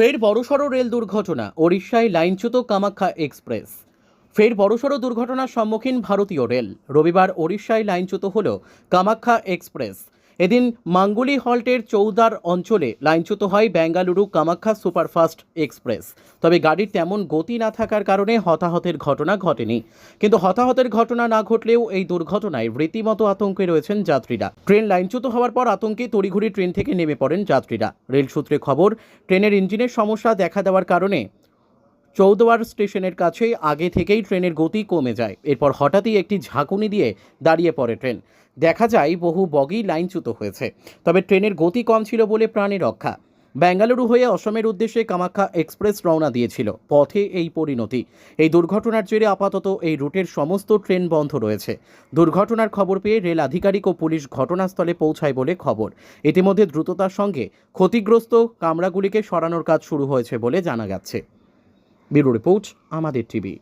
ফের বড়সড় রেল দুর্ঘটনা, ওড়িশায় লাইনচ্যুত কামাখ্যা এক্সপ্রেস। ফের বড়সড় দুর্ঘটনার সম্মুখীন ভারতীয় রেল। রবিবার ওড়িশায় লাইনচ্যুত হল কামাখ্যা এক্সপ্রেস। এদিন মাঙ্গুলি হল্টের চৌদার অঞ্চলে লাইনচ্যুত হয় বেঙ্গালুরু কামাখ্যা সুপারফাস্ট এক্সপ্রেস। তবে গাড়ির তেমন গতি না থাকার কারণে হতাহতের ঘটনা ঘটেনি। কিন্তু হতাহতের ঘটনা না ঘটলেও এই দুর্ঘটনায় রীতিমতো আতঙ্কে রয়েছেন যাত্রীরা। ট্রেন লাইনচ্যুত হওয়ার পর আতঙ্কে তড়িঘড়ি ট্রেন থেকে নেমে পড়েন যাত্রীরা। রেল সূত্রে খবর, ট্রেনের ইঞ্জিনের সমস্যা দেখা দেওয়ার কারণে চৌদোয়ার স্টেশনের কাছে আগে থেকেই ট্রেনের গতি কমে যায়। এরপর হঠাৎই একটি ঝাঁকুনি দিয়ে দাঁড়িয়ে পড়ে ট্রেন। দেখা যায় বহু বগি লাইনচ্যুত হয়েছে, তবে ট্রেনের গতি কম ছিল বলে প্রাণে রক্ষা। বেঙ্গালুরু হয়ে অসমের উদ্দেশ্যে কামাখ্যা এক্সপ্রেস রওনা দিয়েছিল। পথে এই পরিণতি। এই দুর্ঘটনার জেরে আপাতত এই রুটের সমস্ত ট্রেন বন্ধ রয়েছে। দুর্ঘটনার খবর পেয়ে রেল আধিকারিক ও পুলিশ ঘটনাস্থলে পৌঁছায় বলে খবর। ইতিমধ্যে দ্রুততার সঙ্গে ক্ষতিগ্রস্ত কামরাগুলিকে সরানোর কাজ শুরু হয়েছে বলে জানা যাচ্ছে। ব্যুরো রিপোর্ট আমাদের টিভি।